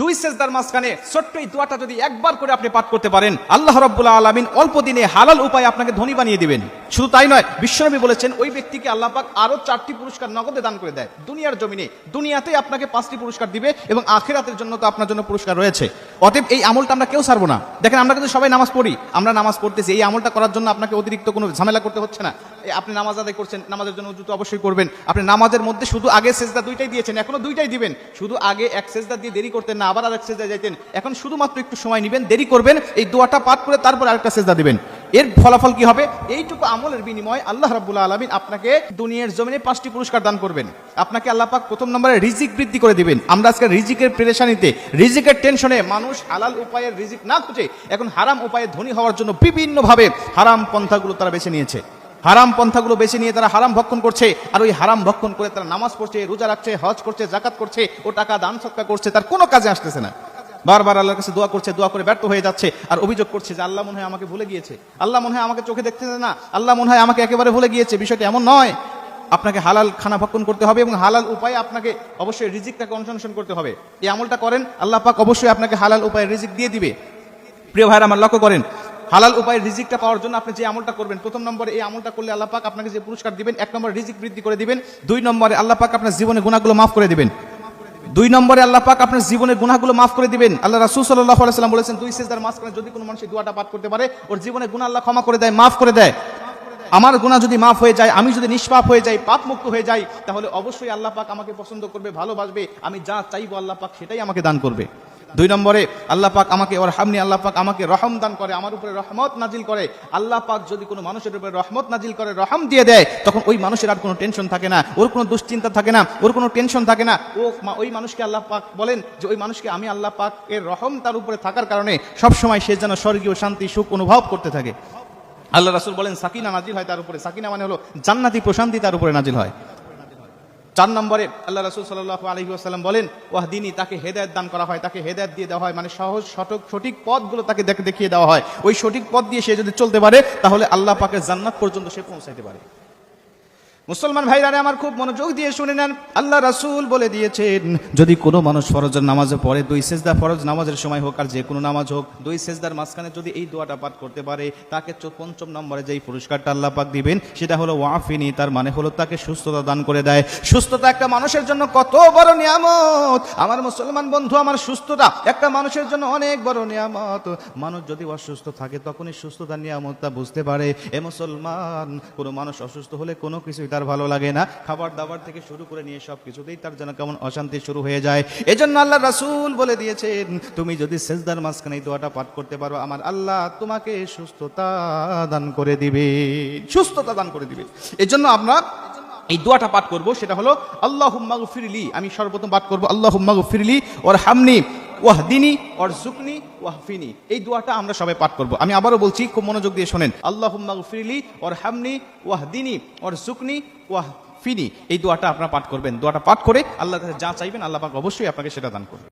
দুই সেজদার মাঝখানে ছোট্ট এই দোয়াটা যদি একবার করে আপনি পাঠ করতে পারেন, আল্লাহ রব্বুল্লাহ আলমিন অল্প দিনে হালাল উপায় আপনাকে ধনী বানিয়ে দিবেন। শুধু তাই নয়, বিশ্বনবী বলেছেন, ওই ব্যক্তিকে আল্লাহ পাক আরও চারটি পুরস্কার নগদে দান করে দেয়। দুনিয়ার জমিনে দুনিয়াতে আপনাকে পাঁচটি পুরস্কার দিবে এবং আখেরাতের জন্য তো আপনার জন্য পুরস্কার রয়েছে। অতএব এই আমলটা আমরা কেউ ছাড়বো না। দেখেন, আমরা কিন্তু সবাই নামাজ পড়ি, আমরা নামাজ পড়তেছি, এই আমলটা করার জন্য আপনাকে অতিরিক্ত কোনো ঝামেলা করতে হচ্ছে না। আপনি নামাজ আদায় করছেন, নামাজের জন্য উজু তো অবশ্যই করবেন। আপনি নামাজের মধ্যে শুধু আগে সেজদা দুইটাই দিয়েছেন, এখনও দুইটাই দিবেন। শুধু আগে এক সেজদা দিয়ে দেরি করতেন না আবার আরেক সেজদা যাইতেন। এখন শুধুমাত্র একটু সময় নেবেন, দেরি করবেন, এই দোয়াটা পাঠ করে তারপর আরেকটা সেজদা দিবেন। এর ফলাফল কি হবে? এইটুকু আমলের বিনিময়ে আল্লাহ রাব্বুল আলমিন আপনাকে দুনিয়ার জমিনে পাঁচটি পুরস্কার দান করবেন। আপনাকে আল্লাহ পাক প্রথম নম্বরে রিজিক বৃদ্ধি করে দিবেন। আমরা আজকে রিজিকের প্রেরেশানিতে রিজিকের টেনশনে মানুষ হালাল উপায়ের রিজিক না খুঁজে, এখন হারাম উপায়ে ধনী হওয়ার জন্য বিভিন্নভাবে হারাম পন্থাগুলো তারা বেছে নিয়েছে। হারাম পন্থাগুলো বেছে নিয়ে তারা হারাম ভক্ষণ করছে, আর ওই হারাম ভক্ষণ করে তারা নামাজ পড়ছে, রোজা রাখছে, হজ করছে, জাকাত করছে, ও টাকা দান সৎকার করছে, তার কোনো কাজে আসতেছে না। বারবার আল্লাহর কাছে দোয়া করছে, দোয়া করে ব্যর্থ হয়ে যাচ্ছে, আর অভিযোগ করছে যে আল্লাহ মনে হয় আমাকে ভুলে গিয়েছে। আল্লাহ মনে হয় আমাকে চোখে দেখতে না। আল্লাহ মনে হয় আমাকে একেবারে ভুলে গিয়েছে। বিষয়টা এমন নয়। আপনাকে হালাল খানা ভক্ষণ করতে হবে এবং হালাল উপায়ে আপনাকে অবশ্যই রিজিকটাকে অনুসরণ করতে হবে। এই আমলটা করেন, আল্লাহ পাক অবশ্যই আপনাকে হালাল উপায়ে রিজিক দিয়ে দিবে। প্রিয় ভাইরা আমার লক্ষ্য করেন হালাল উপায়ে রিজিকটা পাওয়ার জন্য আপনি যে আমলটা করবেন, প্রথম নম্বরে এই আমলটা করলে আল্লাহ পাক আপনাকে যে পুরস্কার দিবেন, এক নম্বরে রিজিক বৃদ্ধি করে দিবেন, দুই নম্বরে আল্লাহ পাক আপনার জীবনে গুণাগুলো মাফ করে দিবেন। দুই নম্বরে আল্লাহ পাক আপনার জীবনের গুণাগুলো মাফ করে দিবেন। আল্লাহ রাসূল সাল্লাল্লাহু আলাইহি সাল্লাম বলেছেন, দুই সেজদার মাঝখানে যদি কোনো মানুষ এই দোয়াটা পাঠ করতে পারে, ওর জীবনে গুণা আল্লাহ ক্ষমা করে দেয়, মাফ করে দেয়। আমার গুনাহ যদি মাফ হয়ে যায়, আমি যদি নিষ্পাপ হয়ে যাই পাপ মুক্ত হয়ে যাই, তাহলে অবশ্যই আল্লাহ পাক আমাকে পছন্দ করবে, ভালোবাসবে, আমি যা চাইব আল্লাহ পাক সেটাই আমাকে দান করবে। দুই নম্বরে, আল্লাহ পাক আমাকে ওর হামনি, আল্লাহ পাক আমাকে রহম দান করে, আমার উপরে রহমত নাজিল করে। আল্লাহ পাক যদি কোনো মানুষের উপরে রহমত নাজিল করে, রহম দিয়ে দেয়, তখন ওই মানুষের আর কোনো টেনশন থাকে না, ওর কোনো দুশ্চিন্তা থাকে না, ওর কোনো টেনশন থাকে না। ও ওই মানুষকে আল্লাহ পাক বলেন যে, ওই মানুষকে আমি আল্লাহ পাক এর রহম তার উপরে থাকার কারণে সবসময় সে যেন স্বর্গীয় শান্তি, সুখ অনুভব করতে থাকে। আল্লাহ রাসুল বলেন, সাকিনা নাজিল হয় তার উপরে। সাকিনা মানে হলো জান্নাতি প্রশান্তি তার উপরে নাজিল হয়। চার নম্বরে আল্লাহ রসুল সাল্লাহ আলহি আসাল্লাম বলেন, ওয়াহদিনী, তাকে হেদায়ত দান করা হয়, তাকে হেদায়ত দিয়ে দেওয়া হয়। মানে সহজ, সঠিক সঠিক পথগুলো তাকে দেখ- দেখিয়ে দেওয়া হয়। ওই সঠিক পথ দিয়ে সে যদি চলতে পারে, তাহলে আল্লাহ পাকে জান্নাত পর্যন্ত সে পৌঁছাইতে পারে। মুসলমান ভাইরারে আমার খুব মনোযোগ দিয়ে শুনে নেন। আল্লাহ রাসূল বলে দিয়েছেন, যদি কোনো মানুষ ফরজের নামাজে পড়ে, দুই সেজদা ফরজ নামাজের সময় হোক আর যে কোনো নামাজ হোক, দুই সেজদার মাঝখানে যদি এই দোয়াটা পাঠ করতে পারে, তাকে পঞ্চম নম্বরে যেই পুরস্কারটা আল্লাহ পাক দিবেন, সেটা হলো ওয়াফিনি, তার মানে হলো তাকে সুস্থতা দান করে দেয়। সুস্থতা একটা মানুষের জন্য কত বড় নিয়ামত! আমার মুসলমান বন্ধু, আমার সুস্থতা একটা মানুষের জন্য অনেক বড় নিয়ামত। মানুষ যদি অসুস্থ থাকে, তখনই সুস্থতার নিয়ামতটা বুঝতে পারে। এ মুসলমান, কোনো মানুষ অসুস্থ হলে কোনো কিছুই তার ভালো লাগে না। খাবার দাবার থেকে শুরু করে নিয়ে সব কিছুতেই তার যেন কেমন অশান্তি শুরু হয়ে যায়। এজন্য আল্লাহ রাসূল বলে দিয়েছেন, তুমি যদি সেজদার মাঝখানে এই দোয়াটা পাঠ করতে পারো, আমার আল্লাহ তোমাকে সুস্থতা দান করে দিবে। সুস্থতা দান করে দিবে। এজন্য আমরা এই দোয়াটা পাঠ করব, সেটা হলো আল্লাহ ফিরলি আমি সর্বপ্রথম পাঠ করব আল্লাহ ফিরলি ওর হামনি ওয়াহদিনী ওর জুকনি ওয়াহফিনি। এই দোয়াটা আমরা সবাই পাঠ করব। আমি আবারও বলছি, খুব মনোযোগ দিয়ে শোনেন। আল্লাহ ফিরিলি ওর হামনি ওয়াহদিনী ওর জুকনি ওয়াহ ফিনি এই দোয়াটা আপনারা পাঠ করবেন। দোয়াটা পাঠ করে আল্লাহ কাছে যা চাইবেন, আল্লাহ পাক অবশ্যই আপনাকে সেটা দান করবে।